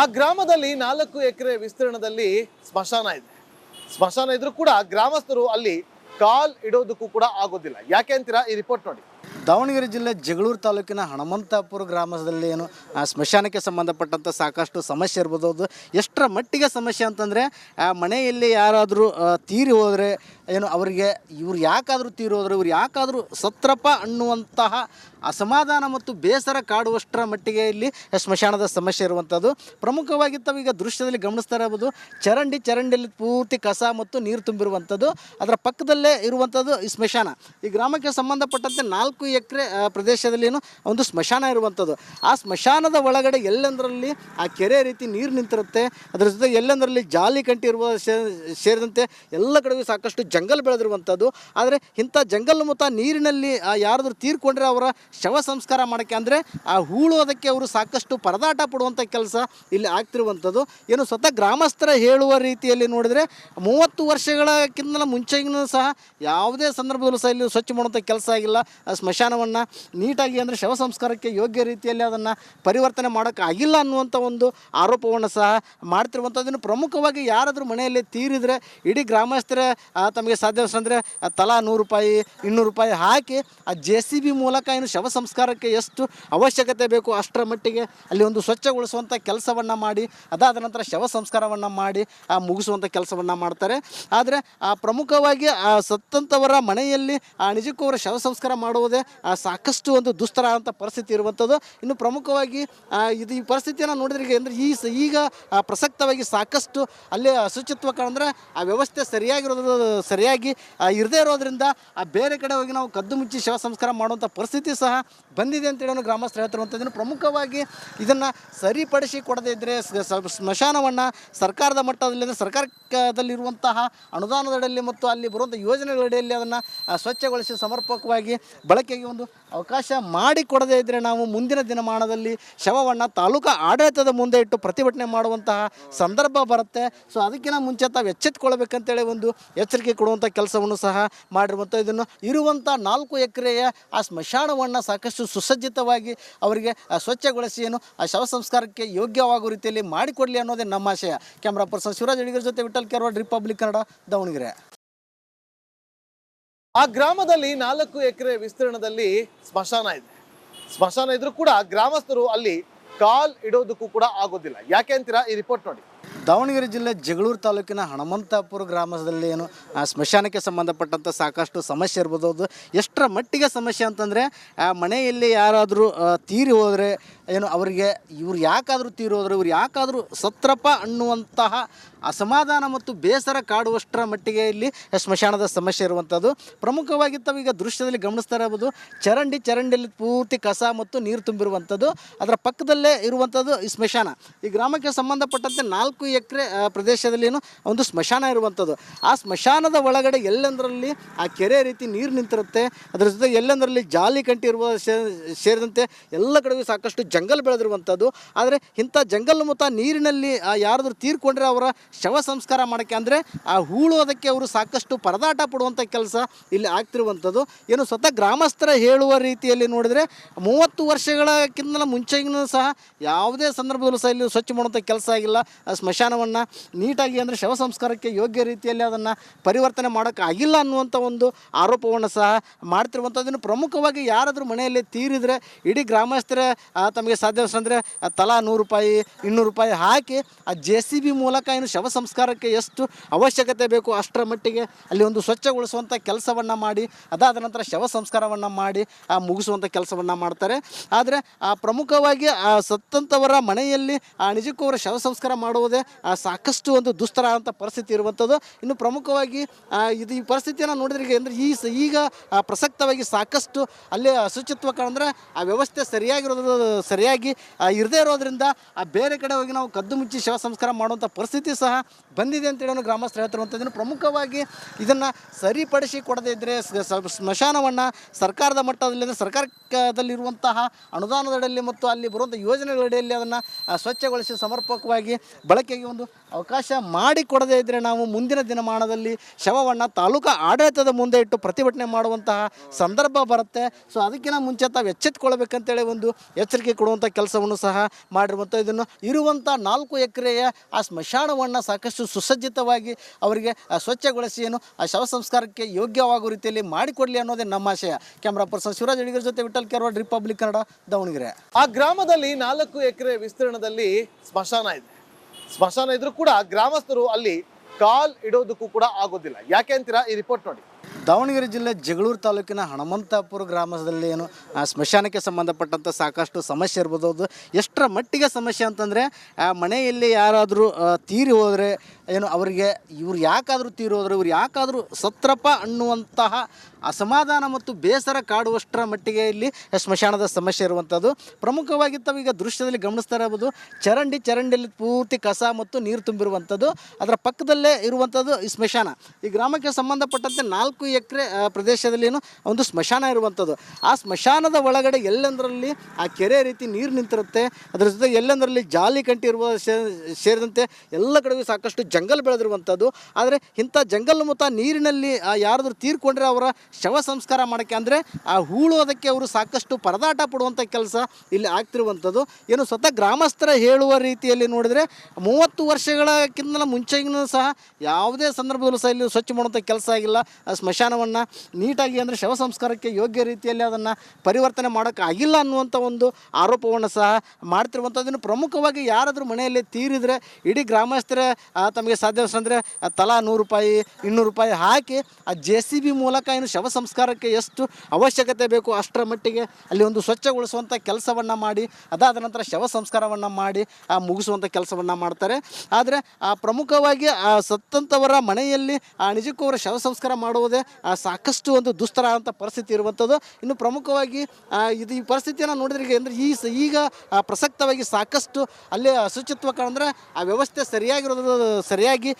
ಆ ಗ್ರಾಮದಲ್ಲಿ ನಾಲ್ಕು ಎಕರೆ ವಿಸ್ತೀರ್ಣದಲ್ಲಿ ಸ್ಮಶಾನ ಇದೆ. ಸ್ಮಶಾನ ಇದ್ರೂ ಕೂಡ ಗ್ರಾಮಸ್ಥರು ಅಲ್ಲಿ ಕಾಲ್ ಇಡೋದಕ್ಕೂ ಕೂಡ ಆಗೋದಿಲ್ಲ. ಯಾಕೆ ಅಂತೀರಾ? ಈ ರಿಪೋರ್ಟ್ ನೋಡಿ. ದಾವಣಗೆರೆ ಜಿಲ್ಲೆ ಜಗಳೂರು ತಾಲೂಕಿನ ಹನುಮಂತಾಪುರ ಗ್ರಾಮದಲ್ಲಿ ಏನು, ಆ, ಸ್ಮಶಾನಕ್ಕೆ ಸಂಬಂಧಪಟ್ಟಂಥ ಸಾಕಷ್ಟು ಸಮಸ್ಯೆ ಇರ್ಬೋದು. ಅದು ಎಷ್ಟರ ಮಟ್ಟಿಗೆ ಸಮಸ್ಯೆ ಅಂತಂದರೆ, ಆ, ಮನೆಯಲ್ಲಿ ಯಾರಾದರೂ ತೀರಿ ಹೋದರೆ ಏನು, ಅವರಿಗೆ ಇವ್ರು ಯಾಕಾದರೂ ತೀರಿ ಹೋದರೆ, ಇವ್ರು ಯಾಕಾದರೂ ಸತ್ರಪ ಅನ್ನುವಂತಹ ಅಸಮಾಧಾನ ಮತ್ತು ಬೇಸರ ಕಾಡುವಷ್ಟರ ಮಟ್ಟಿಗೆ ಇಲ್ಲಿ ಸ್ಮಶಾನದ ಸಮಸ್ಯೆ ಇರುವಂಥದ್ದು ಪ್ರಮುಖವಾಗಿ ತಾವೀಗ ದೃಶ್ಯದಲ್ಲಿ ಗಮನಿಸ್ತಾ ಇರಬಹುದು, ಚರಂಡಿ ಚರಂಡಿಯಲ್ಲಿ ಪೂರ್ತಿ ಕಸ ಮತ್ತು ನೀರು ತುಂಬಿರುವಂಥದ್ದು ಅದರ ಪಕ್ಕದಲ್ಲೇ ಇರುವಂಥದ್ದು ಈ ಸ್ಮಶಾನ. ಈ ಗ್ರಾಮಕ್ಕೆ ಸಂಬಂಧಪಟ್ಟಂತೆ ನಾಲ್ಕು ಎಕರೆ ಪ್ರದೇಶದಲ್ಲಿ ಒಂದು ಸ್ಮಶಾನ ಇರುವಂಥದ್ದು. ಆ ಸ್ಮಶಾನದ ಒಳಗಡೆ ಎಲ್ಲೆಂದರಲ್ಲಿ ಆ ಕೆರೆ ರೀತಿ ನೀರು ನಿಂತಿರುತ್ತೆ. ಅದರ ಜೊತೆ ಎಲ್ಲೆಂದರಲ್ಲಿ ಜಾಲಿ ಕಂಟಿ ಇರುವ ಸೇರಿದಂತೆ ಎಲ್ಲ ಕಡೆಗೂ ಸಾಕಷ್ಟು ಜಂಗಲ್ ಬೆಳೆದಿರುವಂಥದ್ದು. ಆದರೆ ಇಂಥ ಜಂಗಲ್ ಮತ್ತು ನೀರಿನಲ್ಲಿ ಯಾರಾದರೂ ತೀರ್ಕೊಂಡ್ರೆ ಅವರ ಶವ ಸಂಸ್ಕಾರ ಮಾಡೋಕ್ಕೆ ಅಂದರೆ ಆ ಹೂಳೋದಕ್ಕೆ ಅವರು ಸಾಕಷ್ಟು ಪರದಾಟ ಪಡುವಂಥ ಕೆಲಸ ಇಲ್ಲಿ ಆಗ್ತಿರುವಂಥದ್ದು. ಏನು ಸ್ವತಃ ಗ್ರಾಮಸ್ಥರ ಹೇಳುವ ರೀತಿಯಲ್ಲಿ ನೋಡಿದರೆ ಮೂವತ್ತು ವರ್ಷಗಳಕ್ಕಿಂತ ಮುಂಚೆಗಿನ ಸಹ ಯಾವುದೇ ಸಂದರ್ಭದಲ್ಲೂ ಸಹ ಇಲ್ಲಿ ಸ್ವಚ್ಛ ಮಾಡುವಂಥ ಕೆಲಸ ಆಗಿಲ್ಲ. ಸ್ಮಶಾನವನ್ನು ನೀಟಾಗಿ ಅಂದರೆ ಶವ ಸಂಸ್ಕಾರಕ್ಕೆ ಯೋಗ್ಯ ರೀತಿಯಲ್ಲಿ ಅದನ್ನು ಪರಿವರ್ತನೆ ಮಾಡೋಕ್ಕಾಗಿಲ್ಲ ಅನ್ನುವಂಥ ಒಂದು ಆರೋಪವನ್ನು ಸಹ ಮಾಡ್ತಿರುವಂಥದ್ದನ್ನು ಪ್ರಮುಖವಾಗಿ ಯಾರಾದರೂ ಮನೆಯಲ್ಲಿ ತೀರಿದರೆ ಇಡೀ ಗ್ರಾಮಸ್ಥರ ತಮಗೆ ಸಾಧ್ಯ ಅಂದರೆ ತಲಾ ನೂರು ರೂಪಾಯಿ, ಇನ್ನೂರು ರೂಪಾಯಿ ಹಾಕಿ ಆ ಜೆ ಸಿ ಬಿ ಮೂಲಕ ಏನು ಶವ ಸಂಸ್ಕಾರಕ್ಕೆ ಎಷ್ಟು ಅವಶ್ಯಕತೆ ಬೇಕು ಅಷ್ಟರ ಮಟ್ಟಿಗೆ ಅಲ್ಲಿ ಒಂದು ಸ್ವಚ್ಛಗೊಳಿಸುವಂಥ ಕೆಲಸವನ್ನು ಮಾಡಿ, ಅದಾದ ನಂತರ ಶವ ಸಂಸ್ಕಾರವನ್ನು ಮಾಡಿ, ಆ ಮುಗಿಸುವಂಥ ಕೆಲಸವನ್ನು ಮಾಡ್ತಾರೆ. ಆದರೆ ಆ ಪ್ರಮುಖವಾಗಿ ಆ ಸತ್ತಂಥವರ ಮನೆಯಲ್ಲಿ ಆ ನಿಜಕ್ಕೂ ಅವರ ಶವ ಸಂಸ್ಕಾರ ಮಾಡುವುದೇ ಆ, ಸಾಕಷ್ಟು ಒಂದು ದುಸ್ತರ ಅಂತ ಪರಿಸ್ಥಿತಿ ಇರುವಂಥದ್ದು ಇನ್ನು ಪ್ರಮುಖವಾಗಿ ಇದು ಈ ಪರಿಸ್ಥಿತಿಯನ್ನು ನೋಡಿದ್ರೆ ಅಂದರೆ ಈ ಈಗ ಪ್ರಸಕ್ತವಾಗಿ ಸಾಕಷ್ಟು ಅಲ್ಲಿ ಅಶುಚಿತ್ವ ಕಂಡ್ರೆ ಆ ವ್ಯವಸ್ಥೆ ಸರಿಯಾಗಿರೋದು, ಸರಿಯಾಗಿ ಇರದೇ ಇರೋದ್ರಿಂದ, ಆ, ಬೇರೆ ಕಡೆ ಹೋಗಿ ನಾವು ಕದ್ದು ಮುಚ್ಚಿ ಶವ ಸಂಸ್ಕಾರ ಮಾಡುವಂಥ ಪರಿಸ್ಥಿತಿ ಸಹ ಬಂದಿದೆ ಅಂತೇಳಿ ಗ್ರಾಮಸ್ಥರು ಹೇಳ್ತಿರುವಂಥದ್ದು ಪ್ರಮುಖವಾಗಿ ಇದನ್ನು ಸರಿಪಡಿಸಿ ಕೊಡದೇ ಇದ್ದರೆ ಸ್ಮಶಾನವನ್ನು ಸರ್ಕಾರದ ಮಟ್ಟದಲ್ಲಿ ಸರ್ಕಾರದಲ್ಲಿರುವಂತಹ ಅನುದಾನದಡಿಯಲ್ಲಿ ಮತ್ತು ಅಲ್ಲಿ ಬರುವಂಥ ಯೋಜನೆಗಳಡಿಯಲ್ಲಿ ಅದನ್ನು ಸ್ವಚ್ಛಗೊಳಿಸಿ ಸಮರ್ಪಕವಾಗಿ ಬಳಕೆಗೆ ಒಂದು ಅವಕಾಶ ಮಾಡಿಕೊಡದೇ ಇದ್ದರೆ ನಾವು ಮುಂದಿನ ದಿನಮಾನದಲ್ಲಿ ಶವವನ್ನು ತಾಲೂಕಾ ಆಡಳಿತದ ಮುಂದೆ ಇಟ್ಟು ಪ್ರತಿಭಟನೆ ಮಾಡುವಂತಹ ಸಂದರ್ಭ ಬರುತ್ತೆ. ಸೊ ಅದಕ್ಕಿಂತ ಮುಂಚೆ ತಾವು ಎಚ್ಚೆತ್ಕೊಳ್ಬೇಕಂತೇಳಿ ಒಂದು ಎಚ್ಚರಿಕೆ ಕೊಡುವಂಥ ಕೆಲಸವನ್ನು ಸಹ ಮಾಡಿರುವಂಥ ಇದನ್ನು ಇರುವಂಥ ನಾಲ್ಕು ಎಕರೆಯ ಆ ಸ್ಮಶಾನವನ್ನು ಸಾಕಷ್ಟು ಸುಸಜ್ಜಿತವಾಗಿ ಅವರಿಗೆ ಸ್ವಚ್ಛಗೊಳಿಸಿ ಏನು, ಆ ಶವ ಸಂಸ್ಕಾರಕ್ಕೆ ಯೋಗ್ಯವಾಗುವ ರೀತಿಯಲ್ಲಿ ಮಾಡಿಕೊಡಲಿ ಅನ್ನೋದೇ ನಮ್ಮ ಆಶಯ. ಕ್ಯಾಮ್ರಾ ಪರ್ಸನ್ ಶಿವರಾಜ್ ಅಡಿಗರ ಜೊತೆ ವಿಠಲ್ ಕೆರವಾಡ್ ರಿಪಬ್ಲಿಕ್ ಕನ್ನಡ, ದಾವಣಗೆರೆ. ಆ ಗ್ರಾಮದಲ್ಲಿ ನಾಲ್ಕು ಎಕರೆ ವಿಸ್ತೀರ್ಣದಲ್ಲಿ ಸ್ಮಶಾನ ಇದೆ. ಸ್ಮಶಾನ ಇದ್ರೂ ಕೂಡ ಗ್ರಾಮಸ್ಥರು ಅಲ್ಲಿ ಕಾಲ್ ಇಡೋದಕ್ಕೂ ಕೂಡ ಆಗೋದಿಲ್ಲ. ಯಾಕೆ ಅಂತೀರಾ ಈ ರಿಪೋರ್ಟ್ ನೋಡಿ. ದಾವಣಗೆರೆ ಜಿಲ್ಲೆ ಜಗಳೂರು ತಾಲೂಕಿನ ಹನುಮಂತಾಪುರ ಗ್ರಾಮದಲ್ಲಿ ಏನು ಸ್ಮಶಾನಕ್ಕೆ ಸಂಬಂಧಪಟ್ಟಂಥ ಸಾಕಷ್ಟು ಸಮಸ್ಯೆ ಇರ್ಬೋದು. ಅದು ಎಷ್ಟರ ಮಟ್ಟಿಗೆ ಸಮಸ್ಯೆ ಅಂತಂದರೆ, ಆ, ಮನೆಯಲ್ಲಿ ಯಾರಾದರೂ ತೀರಿ ಹೋದರೆ ಏನು, ಅವರಿಗೆ ಇವ್ರು ಯಾಕಾದರೂ ತೀರಿ ಹೋದರೆ ಇವ್ರು ಯಾಕಾದರೂ ಸತ್ರಪ್ಪ ಅನ್ನುವಂತಹ ಅಸಮಾಧಾನ ಮತ್ತು ಬೇಸರ ಕಾಡುವಷ್ಟರ ಮಟ್ಟಿಗೆ ಇಲ್ಲಿ ಸ್ಮಶಾನದ ಸಮಸ್ಯೆ ಇರುವಂಥದ್ದು. ಪ್ರಮುಖವಾಗಿ ತಾವೀಗ ದೃಶ್ಯದಲ್ಲಿ ಗಮನಿಸ್ತಾ ಇರಬಹುದು. ಚರಂಡಿ ಚರಂಡಿಯಲ್ಲಿ ಪೂರ್ತಿ ಕಸ ಮತ್ತು ನೀರು ತುಂಬಿರುವಂಥದ್ದು. ಅದರ ಪಕ್ಕದಲ್ಲೇ ಇರುವಂಥದ್ದು ಈ ಸ್ಮಶಾನ. ಈ ಗ್ರಾಮಕ್ಕೆ ಸಂಬಂಧಪಟ್ಟಂತೆ ನಾಲ್ಕು ಎಕರೆ ಪ್ರದೇಶದಲ್ಲಿ ಒಂದು ಸ್ಮಶಾನ ಇರುವಂಥದ್ದು. ಆ ಸ್ಮಶಾನದ ಒಳಗಡೆ ಎಲ್ಲೆಂದರಲ್ಲಿ ಆ ಕೆರೆ ರೀತಿ ನೀರು ನಿಂತಿರುತ್ತೆ. ಅದರ ಜೊತೆ ಎಲ್ಲೆಂದರಲ್ಲಿ ಜಾಲಿ ಕಂಟಿ ಇರುವ ಸೇರಿದಂತೆ ಎಲ್ಲ ಕಡೆಗೂ ಸಾಕಷ್ಟು ಜಂಗಲ್ ಬೆಳೆದಿರುವಂಥದ್ದು. ಆದರೆ ಇಂಥ ಜಂಗಲ್ ಮತ್ತು ನೀರಿನಲ್ಲಿ ಯಾರಾದರೂ ತೀರ್ಕೊಂಡ್ರೆ ಅವರ ಶವ ಸಂಸ್ಕಾರ ಮಾಡೋಕ್ಕೆ ಅಂದರೆ ಆ ಹೂಳೋದಕ್ಕೆ ಅವರು ಸಾಕಷ್ಟು ಪರದಾಟ ಪಡುವಂಥ ಕೆಲಸ ಇಲ್ಲಿ ಆಗ್ತಿರುವಂಥದ್ದು. ಏನು ಸ್ವತಃ ಗ್ರಾಮಸ್ಥರ ಹೇಳುವ ರೀತಿಯಲ್ಲಿ ನೋಡಿದರೆ ಮೂವತ್ತು ವರ್ಷಗಳಕ್ಕಿಂತ ಮುಂಚೆಗಿನ ಸಹ ಯಾವುದೇ ಸಂದರ್ಭದಲ್ಲೂ ಸಹ ಇಲ್ಲಿ ಸ್ವಚ್ಛ ಮಾಡುವಂಥ ಕೆಲಸ ಆಗಿಲ್ಲ. ಸ್ಮಶಾನವನ್ನು ನೀಟಾಗಿ ಅಂದರೆ ಶವ ಸಂಸ್ಕಾರಕ್ಕೆ ಯೋಗ್ಯ ರೀತಿಯಲ್ಲಿ ಅದನ್ನು ಪರಿವರ್ತನೆ ಮಾಡೋಕ್ಕೆ ಆಗಿಲ್ಲ ಅನ್ನುವಂಥ ಒಂದು ಆರೋಪವನ್ನು ಸಹ ಮಾಡ್ತಿರುವಂಥದ್ದನ್ನು ಪ್ರಮುಖವಾಗಿ ಯಾರಾದರೂ ಮನೆಯಲ್ಲಿ ತೀರಿದರೆ ಇಡೀ ಗ್ರಾಮಸ್ಥರ ತಮಗೆ ಸಾಧ್ಯ ಅಂದರೆ ತಲಾ ನೂರು ರೂಪಾಯಿ, ಇನ್ನೂರು ರೂಪಾಯಿ ಹಾಕಿ ಆ ಜೆ ಸಿ ಬಿ ಮೂಲಕ ಏನು ಶವ ಸಂಸ್ಕಾರಕ್ಕೆ ಎಷ್ಟು ಅವಶ್ಯಕತೆ ಬೇಕು ಅಷ್ಟರ ಮಟ್ಟಿಗೆ ಅಲ್ಲಿ ಒಂದು ಸ್ವಚ್ಛಗೊಳಿಸುವಂಥ ಕೆಲಸವನ್ನು ಮಾಡಿ, ಅದಾದ ನಂತರ ಶವ ಸಂಸ್ಕಾರವನ್ನು ಮಾಡಿ, ಆ ಮುಗಿಸುವಂಥ ಕೆಲಸವನ್ನು ಮಾಡ್ತಾರೆ. ಆದರೆ ಆ ಪ್ರಮುಖವಾಗಿ ಆ ಸತ್ತಂಥವರ ಮನೆಯಲ್ಲಿ ಆ ನಿಜಕ್ಕೂ ಅವರ ಶವ ಸಂಸ್ಕಾರ ಮಾಡುವುದೇ ಸಾಕಷ್ಟು ಒಂದು ದುಸ್ತರ ಅಂತ ಪರಿಸ್ಥಿತಿ ಇರುವಂಥದ್ದು. ಇನ್ನು ಪ್ರಮುಖವಾಗಿ ಇದು ಈ ಪರಿಸ್ಥಿತಿಯನ್ನು ನೋಡಿದ್ರೆ ಅಂದರೆ ಈ ಈಗ ಪ್ರಸಕ್ತವಾಗಿ ಸಾಕಷ್ಟು ಅಲ್ಲಿ ಅಶುಚಿತ್ವ ಕಂಡ್ರೆ ಆ ವ್ಯವಸ್ಥೆ ಸರಿಯಾಗಿರೋದು ಸರಿಯಾಗಿ ಇರದೇ ಇರೋದ್ರಿಂದ ಆ ಬೇರೆ ಕಡೆ ಹೋಗಿ ನಾವು ಕದ್ದು ಮುಚ್ಚಿ ಶವ ಸಂಸ್ಕಾರ ಮಾಡುವಂಥ ಪರಿಸ್ಥಿತಿ ಸಹ ಬಂದಿದೆ ಅಂತೇಳಿ ಗ್ರಾಮಸ್ಥರು ಹೇಳ್ತಿರುವಂಥದ್ದನ್ನು ಪ್ರಮುಖವಾಗಿ ಇದನ್ನು ಸರಿಪಡಿಸಿ ಕೊಡದೇ ಇದ್ದರೆ ಸ್ಮಶಾನವನ್ನು ಸರ್ಕಾರದ ಮಟ್ಟದಲ್ಲಿ ಸರ್ಕಾರದಲ್ಲಿರುವಂತಹ ಅನುದಾನದಡಿಯಲ್ಲಿ ಮತ್ತು ಅಲ್ಲಿ ಬರುವಂಥ ಯೋಜನೆಗಳಡಿಯಲ್ಲಿ ಅದನ್ನು ಸ್ವಚ್ಛಗೊಳಿಸಿ ಸಮರ್ಪಕವಾಗಿ ಬಳಕೆಗೆ ಒಂದು ಅವಕಾಶ ಮಾಡಿಕೊಡದೇ ಇದ್ದರೆ ನಾವು ಮುಂದಿನ ದಿನಮಾನದಲ್ಲಿ ಶವವನ್ನು ತಾಲೂಕಾ ಆಡಳಿತದ ಮುಂದೆ ಇಟ್ಟು ಪ್ರತಿಭಟನೆ ಮಾಡುವಂತಹ ಸಂದರ್ಭ ಬರುತ್ತೆ. ಸೊ ಅದಕ್ಕಿಂತ ಮುಂಚೆ ತಾವು ಎಚ್ಚೆತ್ಕೊಳ್ಬೇಕಂತೇಳಿ ಒಂದು ಎಚ್ಚರಿಕೆ ಕೊಡುವಂಥ ಕೆಲಸವನ್ನು ಸಹ ಮಾಡಿರುವಂಥ ಇದನ್ನು ಇರುವಂಥ ನಾಲ್ಕು ಎಕರೆಯ ಆ ಸ್ಮಶಾನವನ್ನು ಸಾಕಷ್ಟು ಸುಸಜ್ಜಿತವಾಗಿ ಅವರಿಗೆ ಸ್ವಚ್ಛಗೊಳಿಸಿ ಏನು, ಆ, ಶವ ಸಂಸ್ಕಾರಕ್ಕೆ ಯೋಗ್ಯವಾಗುವ ರೀತಿಯಲ್ಲಿ ಮಾಡಿಕೊಡಲಿ ಅನ್ನೋದೇ ನಮ್ಮ ಆಶಯ. ಕ್ಯಾಮ್ರಾ ಪರ್ಸನ್ ಶಿವರಾಜ್ ಅಡಿಗರ ಜೊತೆ ವಿಠಲ್ ಕೆರವಾಡ್ ರಿಪಬ್ಲಿಕ್ ಕನ್ನಡ, ದಾವಣಗೆರೆ. ಆ ಗ್ರಾಮದಲ್ಲಿ ನಾಲ್ಕು ಎಕರೆ ವಿಸ್ತೀರ್ಣದಲ್ಲಿ ಸ್ಮಶಾನ ಇದೆ. ಸ್ಮಶಾನ ಇದ್ರೂ ಕೂಡ ಗ್ರಾಮಸ್ಥರು ಅಲ್ಲಿ ಕಾಲ್ ಇಡೋದಕ್ಕೂ ಕೂಡ ಆಗೋದಿಲ್ಲ. ಯಾಕೆ ಅಂತೀರಾ? ಈ ರಿಪೋರ್ಟ್ ನೋಡಿ. ದಾವಣಗೆರೆ ಜಿಲ್ಲೆ ಜಗಳೂರು ತಾಲೂಕಿನ ಹನುಮಂತಾಪುರ ಗ್ರಾಮದಲ್ಲಿ ಏನು ಸ್ಮಶಾನಕ್ಕೆ ಸಂಬಂಧಪಟ್ಟಂಥ ಸಾಕಷ್ಟು ಸಮಸ್ಯೆ ಇರ್ಬೋದು. ಅದು ಎಷ್ಟರ ಮಟ್ಟಿಗೆ ಸಮಸ್ಯೆ ಅಂತಂದರೆ, ಆ, ಮನೆಯಲ್ಲಿ ಯಾರಾದರೂ ತೀರಿ ಹೋದರೆ ಏನು, ಅವರಿಗೆ ಇವ್ರು ಯಾಕಾದರೂ ತೀರಿ ಹೋದರೆ, ಇವ್ರು ಯಾಕಾದರೂ ಸತ್ರಪ ಅನ್ನುವಂತಹ ಅಸಮಾಧಾನ ಮತ್ತು ಬೇಸರ ಕಾಡುವಷ್ಟರ ಮಟ್ಟಿಗೆ ಇಲ್ಲಿ ಸ್ಮಶಾನದ ಸಮಸ್ಯೆ ಇರುವಂಥದ್ದು ಪ್ರಮುಖವಾಗಿ ತಾವೀಗ ದೃಶ್ಯದಲ್ಲಿ ಗಮನಿಸ್ತಾ ಇರಬಹುದು, ಚರಂಡಿ ಚರಂಡಿಯಲ್ಲಿ ಪೂರ್ತಿ ಕಸ ಮತ್ತು ನೀರು ತುಂಬಿರುವಂಥದ್ದು ಅದರ ಪಕ್ಕದಲ್ಲೇ ಇರುವಂಥದ್ದು ಈ ಸ್ಮಶಾನ. ಈ ಗ್ರಾಮಕ್ಕೆ ಸಂಬಂಧಪಟ್ಟಂತೆ ನಾಲ್ಕು ಎಕರೆ ಪ್ರದೇಶದಲ್ಲಿ ಏನು ಒಂದು ಸ್ಮಶಾನ ಇರುವಂಥದ್ದು. ಆ ಸ್ಮಶಾನದ ಒಳಗಡೆ ಎಲ್ಲೆಂದರಲ್ಲಿ ಆ ಕೆರೆ ರೀತಿ ನೀರು ನಿಂತಿರುತ್ತೆ. ಅದರ ಜೊತೆ ಎಲ್ಲೆಂದರಲ್ಲಿ ಜಾಲಿ ಕಂಟಿ ಇರುವ ಸೇರಿದಂತೆ ಎಲ್ಲ ಕಡೆಗೂ ಸಾಕಷ್ಟು ಜಂಗಲ್ ಬೆಳೆದಿರುವಂಥದ್ದು. ಆದರೆ ಇಂಥ ಜಂಗಲ್ ಮತ್ತು ನೀರಿನಲ್ಲಿ ಯಾರಾದರೂ ತೀರ್ಕೊಂಡ್ರೆ ಅವರ ಶವ ಸಂಸ್ಕಾರ ಮಾಡೋಕ್ಕೆ ಅಂದರೆ ಆ ಹೂಳೋದಕ್ಕೆ ಅವರು ಸಾಕಷ್ಟು ಪರದಾಟ ಪಡುವಂಥ ಕೆಲಸ ಇಲ್ಲಿ ಆಗ್ತಿರುವಂಥದ್ದು. ಏನು ಸ್ವತಃ ಗ್ರಾಮಸ್ಥರ ಹೇಳುವ ರೀತಿಯಲ್ಲಿ ನೋಡಿದರೆ ಮೂವತ್ತು ವರ್ಷಗಳಕ್ಕಿಂತ ಮುಂಚೆಗಿನ ಸಹ ಯಾವುದೇ ಸಂದರ್ಭದಲ್ಲೂ ಸಹ ಇಲ್ಲಿ ಸ್ವಚ್ಛ ಮಾಡುವಂಥ ಕೆಲಸ ಆಗಿಲ್ಲ. ಆ ಸ್ಮಶಾನವನ್ನು ನೀಟಾಗಿ ಅಂದರೆ ಶವ ಸಂಸ್ಕಾರಕ್ಕೆ ಯೋಗ್ಯ ರೀತಿಯಲ್ಲಿ ಅದನ್ನು ಪರಿವರ್ತನೆ ಮಾಡೋಕ್ಕೆ ಆಗಿಲ್ಲ ಅನ್ನುವಂಥ ಒಂದು ಆರೋಪವನ್ನು ಸಹ ಮಾಡ್ತಿರುವಂಥದ್ದನ್ನು ಪ್ರಮುಖವಾಗಿ ಯಾರಾದರೂ ಮನೆಯಲ್ಲಿ ತೀರಿದರೆ ಇಡೀ ಗ್ರಾಮಸ್ಥರ ತಮಗೆ ಸಾಧ್ಯ ಅಂದರೆ ತಲಾ ನೂರು ರೂಪಾಯಿ, ಇನ್ನೂರು ರೂಪಾಯಿ ಹಾಕಿ ಆ ಜೆ ಸಿ ಬಿ ಮೂಲಕ ಏನು ಶವ ಸಂಸ್ಕಾರಕ್ಕೆ ಎಷ್ಟು ಅವಶ್ಯಕತೆ ಬೇಕು ಅಷ್ಟರ ಮಟ್ಟಿಗೆ ಅಲ್ಲಿ ಒಂದು ಸ್ವಚ್ಛಗೊಳಿಸುವಂಥ ಕೆಲಸವನ್ನು ಮಾಡಿ, ಅದಾದ ನಂತರ ಶವ ಸಂಸ್ಕಾರವನ್ನು ಮಾಡಿ, ಆ ಮುಗಿಸುವಂಥ ಕೆಲಸವನ್ನು ಮಾಡ್ತಾರೆ. ಆದರೆ ಆ ಪ್ರಮುಖವಾಗಿ ಆ ಸತ್ತಂಥವರ ಮನೆಯಲ್ಲಿ ಆ ನಿಜಕ್ಕೂ ಅವರ ಶವ ಸಂಸ್ಕಾರ ಮಾಡುವುದೇ ಸಾಕಷ್ಟು ಒಂದು ದುಸ್ತರ ಅಂತ ಪರಿಸ್ಥಿತಿ ಇರುವಂಥದ್ದು. ಇನ್ನು ಪ್ರಮುಖವಾಗಿ ಇದು ಈ ಪರಿಸ್ಥಿತಿಯನ್ನು ನೋಡಿದ್ರೆ ಅಂದರೆ ಈ ಈಗ ಪ್ರಸಕ್ತವಾಗಿ ಸಾಕಷ್ಟು ಅಲ್ಲಿ ಅಶುಚಿತ್ವ ಕಾಣಂದ್ರೆ ಆ ವ್ಯವಸ್ಥೆ ಸರಿಯಾಗಿರೋದು, ಸರಿಯಾಗಿ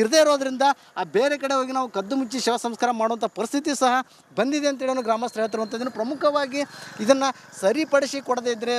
ಇರದೇ ಇರೋದ್ರಿಂದ ಆ ಬೇರೆ ಕಡೆ ಹೋಗಿ ನಾವು ಕದ್ದು ಮುಚ್ಚಿ ಶವ ಸಂಸ್ಕಾರ ಮಾಡುವಂಥ ಪರಿಸ್ಥಿತಿ ಸಹ ಬಂದಿದೆ ಅಂತೇಳಿ ಗ್ರಾಮಸ್ಥರು ಹೇಳ್ತಿರುವಂಥದ್ದನ್ನು ಪ್ರಮುಖವಾಗಿ ಇದನ್ನು ಸರಿಪಡಿಸಿ ಕೊಡದೇ ಇದ್ದರೆ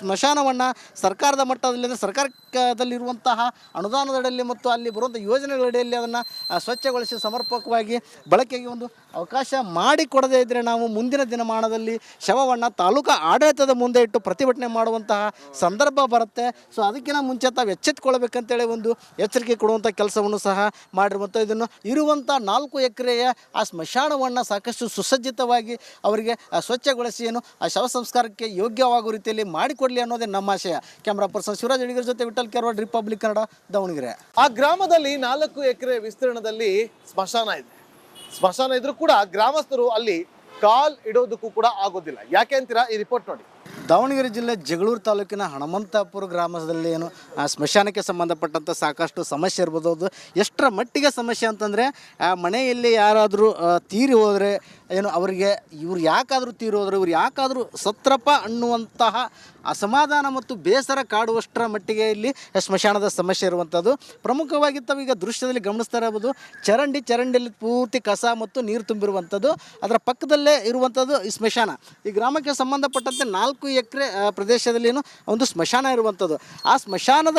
ಸ್ಮಶಾನವನ್ನು ಸರ್ಕಾರದ ಮಟ್ಟದಲ್ಲಿ ಸರ್ಕಾರದಲ್ಲಿರುವಂತಹ ಅನುದಾನದಡಿಯಲ್ಲಿ ಮತ್ತು ಅಲ್ಲಿ ಬರುವಂಥ ಯೋಜನೆಗಳಡಿಯಲ್ಲಿ ಅದನ್ನು ಸ್ವಚ್ಛಗೊಳಿಸಿ ಸಮರ್ಪಕವಾಗಿ ಬಳಕೆಗೆ ಒಂದು ಅವಕಾಶ ಮಾಡಿಕೊಡದೇ ಇದ್ದರೆ ನಾವು ಮುಂದಿನ ದಿನಮಾನದಲ್ಲಿ ಶವವನ್ನು ತಾಲೂಕಾ ಆಡಳಿತದ ಮುಂದೆ ಇಟ್ಟು ಪ್ರತಿಭಟನೆ ಮಾಡುವಂತಹ ಸಂದರ್ಭ ಬರುತ್ತೆ. ಸೊ ಅದಕ್ಕಿಂತ ಮುಂಚೆ ತಾವು ಎಚ್ಚೆತ್ಕೊಳ್ಬೇಕಂತೇಳಿ ಒಂದು ಎಚ್ಚರಿಕೆ ಕೊಡುವಂಥ ಕೆಲಸವನ್ನು ಸಹ ಮಾಡಿರುವಂಥ ಇದನ್ನು ಇರುವಂಥ ನಾಲ್ಕು ಎಕರೆಯ ಆ ಸ್ಮಶಾನವನ್ನು ಸಾಕಷ್ಟು ಸುಸಜ್ಜಿತವಾಗಿ ಅವರಿಗೆ ಸ್ವಚ್ಛಗೊಳಿಸಿ ಏನು, ಆ ಶವ ಸಂಸ್ಕಾರಕ್ಕೆ ಯೋಗ್ಯವಾಗುವ ರೀತಿಯಲ್ಲಿ ಮಾಡಿಕೊಡಲಿ ಅನ್ನೋದೇ ನಮ್ಮ ಆಶಯ. ಕ್ಯಾಮ್ರಾ ಪರ್ಸನ್ ಶಿವರಾಜ್ ಅಡಿಗರ ಜೊತೆ ವಿಠಲ್ ಕೆರವಾಡ್, ರಿಪಬ್ಲಿಕ್ ಕನ್ನಡ, ದಾವಣಗೆರೆ. ಆ ಗ್ರಾಮದಲ್ಲಿ ನಾಲ್ಕು ಎಕರೆ ವಿಸ್ತೀರ್ಣದಲ್ಲಿ ಸ್ಮಶಾನ ಇದೆ. ಸ್ಮಶಾನ ಇದ್ರೂ ಕೂಡ ಗ್ರಾಮಸ್ಥರು ಅಲ್ಲಿ ಕಾಲ್ ಇಡೋದಕ್ಕೂ ಕೂಡ ಆಗೋದಿಲ್ಲ. ಯಾಕೆ ಅಂತೀರಾ ಈ ರಿಪೋರ್ಟ್ ನೋಡಿ. ದಾವಣಗೆರೆ ಜಿಲ್ಲೆ ಜಗಳೂರು ತಾಲೂಕಿನ ಹನುಮಂತಾಪುರ ಗ್ರಾಮದಲ್ಲಿ ಏನು ಸ್ಮಶಾನಕ್ಕೆ ಸಂಬಂಧಪಟ್ಟಂಥ ಸಾಕಷ್ಟು ಸಮಸ್ಯೆ ಇರ್ಬೋದು. ಅದು ಎಷ್ಟರ ಮಟ್ಟಿಗೆ ಸಮಸ್ಯೆ ಅಂತಂದರೆ ಮನೆಯಲ್ಲಿ ಯಾರಾದರೂ ತೀರಿ ಹೋದರೆ ಏನು, ಅವರಿಗೆ ಇವ್ರು ಯಾಕಾದರೂ ತೀರಿ ಹೋದರೆ ಇವ್ರು ಯಾಕಾದರೂ ಸತ್ರಪ ಅನ್ನುವಂತಹ ಅಸಮಾಧಾನ ಮತ್ತು ಬೇಸರ ಕಾಡುವಷ್ಟರ ಮಟ್ಟಿಗೆ ಇಲ್ಲಿ ಸ್ಮಶಾನದ ಸಮಸ್ಯೆ ಇರುವಂಥದ್ದು. ಪ್ರಮುಖವಾಗಿ ತಾವೀಗ ದೃಶ್ಯದಲ್ಲಿ ಗಮನಿಸ್ತಾ ಇರಬಹುದು. ಚರಂಡಿ ಚರಂಡಿಯಲ್ಲಿ ಪೂರ್ತಿ ಕಸ ಮತ್ತು ನೀರು ತುಂಬಿರುವಂಥದ್ದು. ಅದರ ಪಕ್ಕದಲ್ಲೇ ಇರುವಂಥದ್ದು ಈ ಸ್ಮಶಾನ. ಈ ಗ್ರಾಮಕ್ಕೆ ಸಂಬಂಧಪಟ್ಟಂತೆ ನಾಲ್ಕು ಎಕರೆ ಪ್ರದೇಶದಲ್ಲಿ ಒಂದು ಸ್ಮಶಾನ ಇರುವಂಥದ್ದು. ಆ ಸ್ಮಶಾನದ